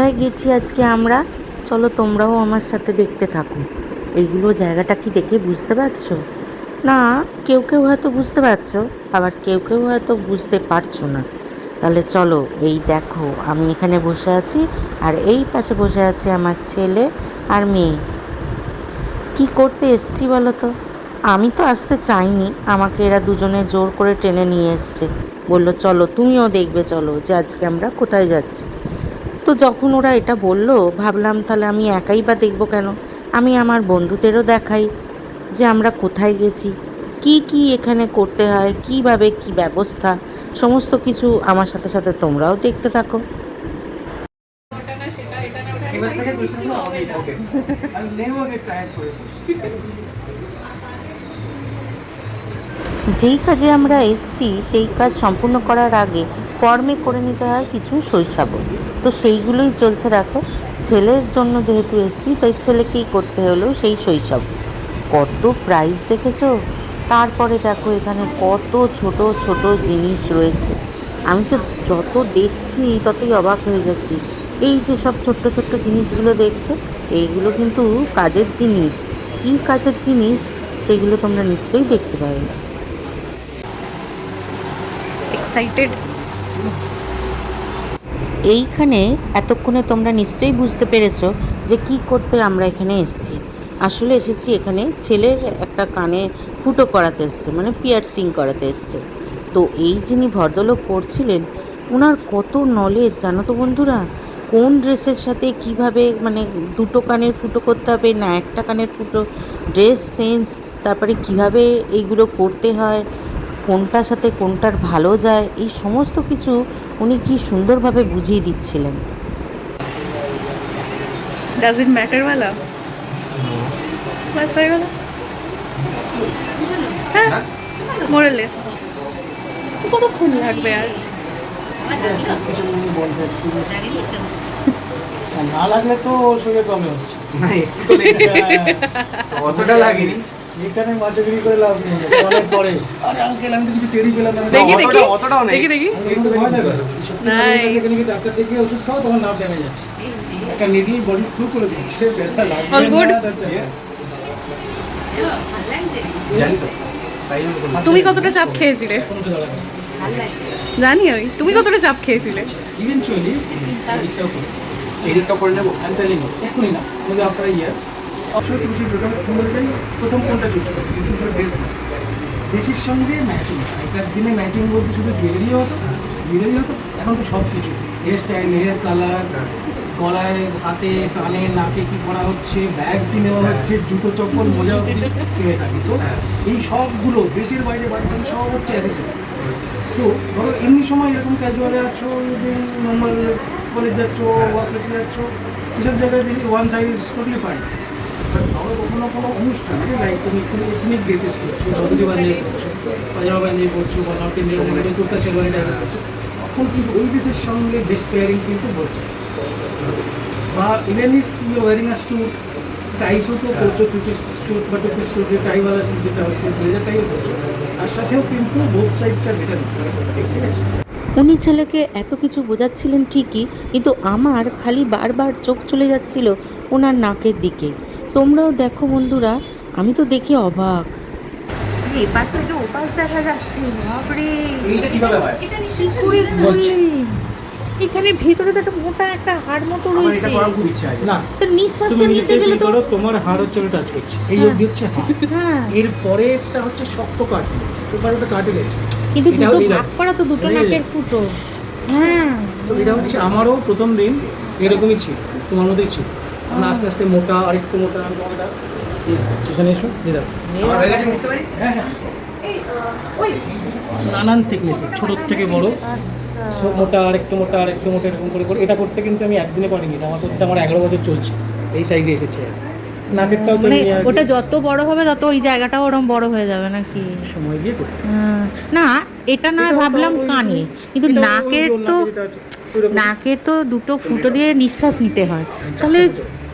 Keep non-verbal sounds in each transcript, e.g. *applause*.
কোথায় গেছি আজকে আমরা? চলো তোমরাও আমার সাথে দেখতে থাকো। এইগুলো জায়গাটা কি দেখে বুঝতে পারছ? না, কেউ কেউ হয়তো বুঝতে পারছ, আবার কেউ কেউ হয়তো বুঝতে পারছ না। তাহলে চলো, এই দেখো, আমি এখানে বসে আছি, আর এই পাশে বসে আছে আমার ছেলে আর মেয়ে। কি করতে এসছি বলো তো আমি তো আসতে চাইনি, আমাকে এরা দুজনে জোর করে টেনে নিয়ে এসছে। বলল, চলো, তুমিও দেখবে, চলো, যে আজকে আমরা কোথায় যাচ্ছি। তো যখন ওরা এটা বলল ভাবলাম তাহলে আমি একাই বা দেখব কেন? আমি আমার বন্ধুদেরও দেখাই যে আমরা কোথায় গেছি কি কি এখানে করতে হয় কীভাবে কি ব্যবস্থা সমস্ত কিছু আমার সাথে সাথে তোমরাও দেখতে থাকো। *laughs* যেই কাজে আমরা এসছি সেই কাজ সম্পূর্ণ করার আগে কর্মে করে নিতে হয় কিছু শৈশব তো সেইগুলোই চলছে দেখো। ছেলের জন্য যেহেতু এসছি, তাই ছেলেকেই করতে হলো সেই শৈশব কত প্রাইস দেখেছ? তারপরে দেখো এখানে কত ছোট ছোট জিনিস রয়েছে। আমি তো যত দেখছি, ততই অবাক হয়ে যাচ্ছি। এই যে সব ছোট্ট ছোট্ট জিনিসগুলো দেখছ, এইগুলো কিন্তু কাজের জিনিস। কী কাজের জিনিস, সেগুলো তোমরা নিশ্চয়ই দেখতে পাবে। এক্সাইটেড এইখানে এতক্ষণে তোমরা নিশ্চয়ই বুঝতে পেরেছ যে কি করতে আমরা এখানে এসেছি। আসলে এসেছি এখানে ছেলের একটা কানে ফুটো করাতে এসছে মানে পিয়ারসিং করাতে এসছে। তো এই যিনি ভদ্রলোক করছিলেন ওনার কত নলেজ জানো তো বন্ধুরা? কোন ড্রেসের সাথে কীভাবে মানে দুটো কানের ফুটো করতে হবে, না একটা কানের ফুটো, ড্রেস সেন্স, তারপরে কীভাবে এইগুলো করতে হয় কোনটার সাথে কোনটার ভালো যায় এই সমস্ত কিছু উনি কি সুন্দরভাবে বুঝিয়ে দিচ্ছিলেন? ডাজ ইট ম্যাটার वाला বাস হয়ে গেল হ্যাঁ মোরালেস কতক্ষণ লাগবে আর? না লাগলে তো ওর সঙ্গে কমে হচ্ছে। না একটু তো *laughs* অতটা লাগেনি। এখানে মাছগিরি করে লাভ নেই অনেক পরে। আরে আঙ্কেল আমি তো কিছু টেরি পেলাম না। দেখি দেখি। অতটাও নেই। দেখি দেখি। ডাক্তার দেখিয়ে ওষুধ খাও তোমার নাম ড্যামেজ যাচ্ছে একটা নিডি বডি থ্রু করে দিচ্ছে ব্যথা তাই জন্য বললাম। তুমি কতটা চাপ খেয়েছিলে। জানি আমি। তুমি কতটা চাপ খেয়েছিলে? Eventually, এডিটটা করে নেব। Telling you, না, after a অবশ্যই তুমি ড্রেসের সঙ্গে ম্যাচিং আগেকার দিনে ম্যাচিং বলতে শুধু জুয়েলারি হতো জুয়েলারি হতো এখন তো সব কিছু। হেয়ার স্টাইল হেয়ার কালার গলায় হাতে কানে নাকে কি করা হচ্ছে ব্যাগ কি নেওয়া হচ্ছে জুতো চপ্পল মোজা কিনে থাকি। সো এই সবগুলো দেশের বাইরে বাইরে সব হচ্ছে অ্যাসেসরি সো ধরো এমনি সময় এরকম ক্যাজুয়ালে আছো নর্মাল কলেজ যাচ্ছ ওয়ার্কপ্লেসে যাচ্ছ এসব জায়গায় দেখি ওয়ান সাইজ টোটালি ফাইন কখনো কোনো অনুষ্ঠানে লাইক তুমি কোনো এথনিক ড্রেসেস করছ করছ করছ বা নর্থ ইন্ডিয়ান মধ্যে কুর্তা টাইপের করছ তখন কিন্তু ওই ড্রেসের সঙ্গে বেস্ট পেয়ারিং কিন্তু বলছে বা even if you wearing a suit tie স্যুটও করছ পিস স্যুট বা টু পিস স্যুট টাইওয়ালা স্যুট যেটা হচ্ছে ব্লেজার টাইও করছ তার সাথেও কিন্তু বোথ সাইডটা বেটার ঠিক আছে? উনি ছেলেকে এত কিছু বোঝাচ্ছিলেন ঠিকই কিন্তু আমার খালি বারবার চোখ চলে যাচ্ছিল ওনার নাকের দিকে। তোমরাও দেখো বন্ধুরা আমি তো দেখে অবাক। এপাশ থেকে ওপাশ দেখা যাচ্ছে বাপরে? এখানে ভেতরে তো একটা মোটা একটা হাড় মতো রয়েছে। তো নিঃশ্বাসটা নিতে গেলে তো তোমার হাড় হচ্ছে টাচ করছে। এই হ্যাঁ। অবধি হচ্ছে হ্যাঁ। এর পরে একটা হচ্ছে শক্ত কাঠ এবার ওটা কাটে গেছে কিন্তু এটা দুটো ভাগ করা তো দুটো নাকের ফুটো। হ্যাঁ। এটা হচ্ছে আমারও প্রথম দিন। এরকমই ছিল। তোমার মতোই ছিল। আমরা আস্তে আস্তে মোটা আরেকটু মোটা আরেকটু মোটা। সেখানে এসো আমার হয়ে হ্যাঁ নানান থিকনেসের ছোটোর থেকে বড়। সো মোটা আরেকটু মোটা আরেকটু মোটা এরকম করে করে। এটা করতে কিন্তু আমি একদিনে পারিনি আমার করতে আমার এগারো বছর চলছে। এই সাইজে এসেছে। নাকেরটাও তো মানে আর ওটা যত বড় হবে তত ওই জায়গাটাও ওরম বড় হয়ে যাবে নাকি? সময় দিয়ে হ্যাঁ, না এটা না ভাবলাম কানে। কিন্তু নাকের তো নাকে তো দুটো ফুটো দিয়ে নিঃশ্বাস নিতে হয়। তাহলে।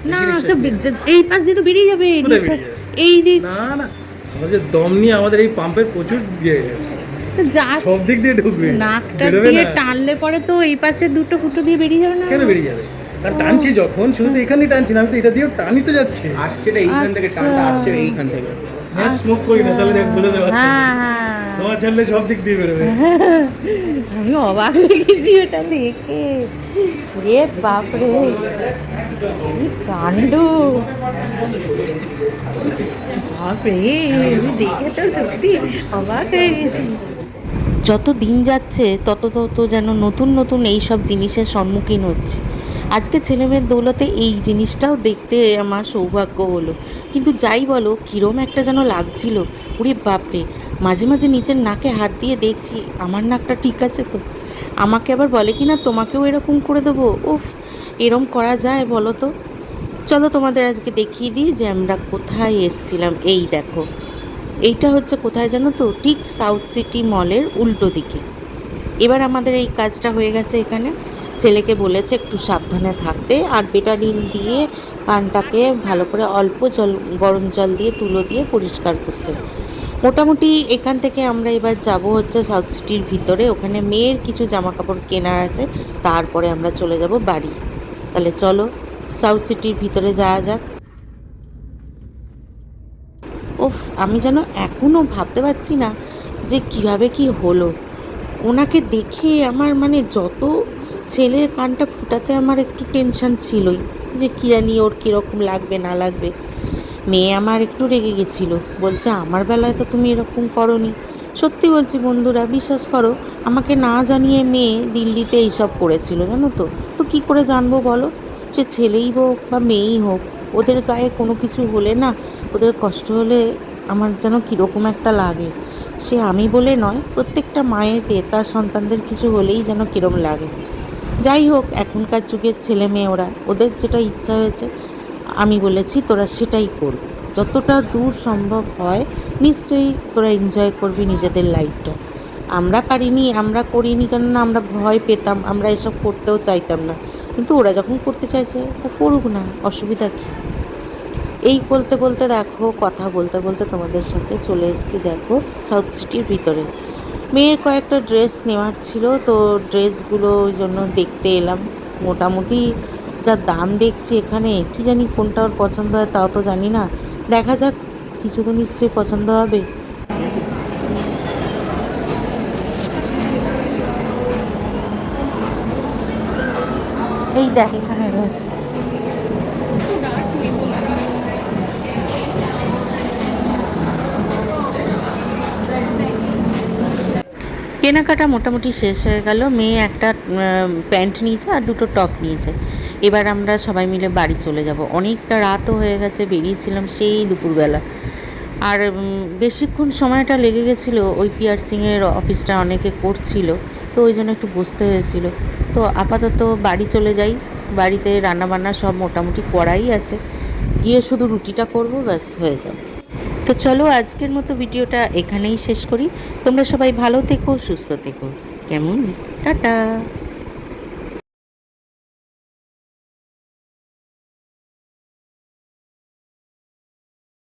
না তো যে- এই পাশ দিয়ে তো বেরিয়ে যাবে কোথায় নিঃশ্বাস বেরিয়ে এই দিক না না আমাদের দম নিয়ে আমাদের এই পাম্পের প্রচুর ইয়ে যা সব দিক দিয়ে ঢুকবে। নাকটা দিয়ে টানলে পরে তো এই পাশে দুটো ফুটো দিয়ে বেরিয়ে যাবে না? কেন বেরিয়ে যাবে? আর টানছি যখন শুধু তো এখানেই টানছি না আমি তো এটা দিয়েও টানি তো যাচ্ছে। আসছে এইখান থেকে টানটা আসছে এইখান থেকে। স্মোক করি না তাহলে দেখ বোঝাতে পারছি। হ্যাঁ হ্যাঁ তোমার ছাড়লে সব দিক দিয়ে বেরোবে। *laughs* আমি অবাক হয়ে গেছি ওটা দেখে। রে বাপরে কাণ্ড। বাপরে দেখে তো সত্যি অবাক হয়ে গেছি। যত দিন যাচ্ছে তত তত যেন নতুন নতুন এই সব জিনিসের সম্মুখীন হচ্ছে। আজকে ছেলেমেয়ের দৌলতে এই জিনিসটাও দেখতে আমার সৌভাগ্য হলো। কিন্তু যাই বলো কীরম একটা যেন লাগছিল। ওরে বাপরে মাঝে মাঝে নিচের নাকে হাত দিয়ে দেখছি, আমার নাকটা ঠিক আছে তো। আমাকে আবার বলে কি না, তোমাকেও এরকম করে দেবো? উফ, এরম করা যায় বলো তো। চলো তোমাদের আজকে দেখিয়ে দিই যে আমরা কোথায় এসছিলাম। এই দেখো, এইটা হচ্ছে কোথায় জানো তো? ঠিক সাউথ সিটি মলের উল্টো দিকে। এবার আমাদের এই কাজটা হয়ে গেছে এখানে। ছেলেকে বলেছে একটু সাবধানে থাকতে আর বেটাডিন দিয়ে কানটাকে ভালো করে অল্প জল, গরম জল দিয়ে তুলো দিয়ে পরিষ্কার করতে। মোটামুটি এখান থেকে আমরা এবার যাব হচ্ছে সাউথ সিটির ভিতরে। ওখানে মেয়ের কিছু জামা কাপড় কেনার আছে। তারপরে আমরা চলে যাব বাড়ি। তাহলে চলো সাউথ সিটির ভিতরে যাওয়া যাক। উফ, আমি যেন এখনও ভাবতে পারছি না যে কীভাবে কি হলো। ওনাকে দেখে আমার মানে যত ছেলের কানটা ফুটাতে আমার একটু টেনশন ছিলই। যে কী জানি ওর কীরকম লাগবে, না লাগবে। মেয়ে আমার একটু রেগে গেছিল। বলছে, আমার বেলায় তো তুমি এরকম করনি। সত্যি বলছি বন্ধুরা, বিশ্বাস করো, আমাকে না জানিয়ে মেয়ে দিল্লিতে এইসব করেছিল, জানো তো। তো কী করে জানব বলো? সে ছেলেই হোক বা মেয়েই হোক, ওদের গায়ে কোনো কিছু হলে না, ওদের কষ্ট হলে আমার যেন কীরকম একটা লাগে। সে আমি বলে নয়, প্রত্যেকটা মায়ের তার সন্তানদের কিছু হলেই যেন কীরম লাগে। যাই হোক, এখনকার যুগের ছেলে মেয়ে ওরা, ওদের যেটা ইচ্ছা হয়েছে আমি বলেছি, তোরা সেটাই করবি যতটা দূর সম্ভব হয়, নিশ্চয়ই তোরা এনজয় করবি নিজেদের লাইফটা আমরা পারিনি, আমরা করিনি কেননা আমরা ভয় পেতাম, আমরা এসব করতেও চাইতাম না। কিন্তু ওরা যখন করতে চাইছে, তা করুক না, অসুবিধা কী? এই বলতে বলতে দেখো, কথা বলতে বলতে তোমাদের সাথে চলে এসেছি, দেখো সাউথ সিটির ভিতরে। মেয়ের কয়েকটা ড্রেস নেওয়ার ছিল, তো ড্রেসগুলো ওই জন্য দেখতে এলাম। মোটামুটি যা দাম দেখছি এখানে, কি জানি কোনটা ওর পছন্দ হয় তাও তো জানি না। দেখা যাক কিছু তো নিশ্চয়ই পছন্দ হবে। এই দেখ, এখানে রয়েছে। কেনাকাটা মোটামুটি শেষ হয়ে গেল। মেয়ে একটা প্যান্ট নিয়েছে আর দুটো টপ নিয়েছে। এবার আমরা সবাই মিলে বাড়ি চলে যাব। অনেকটা রাতও হয়ে গেছে, বেরিয়েছিলাম সেই দুপুরবেলা। আর বেশিক্ষণ সময়টা লেগে গেছিল ওই পিয়ার্সিংয়ের অফিসটা অনেকে করছিল, তো ওই জন্য একটু বসতে হয়েছিল। তো আপাতত বাড়ি চলে যাই। বাড়িতে রান্নাবান্না সব মোটামুটি করাই আছে। গিয়ে শুধু রুটিটা করব, ব্যাস, হয়ে যাবে। তো চলো আজকের মতো ভিডিওটা এখানেই শেষ করি। তোমরা সবাই ভালো থেকো, সুস্থ থেকো। কেমন? টাটা!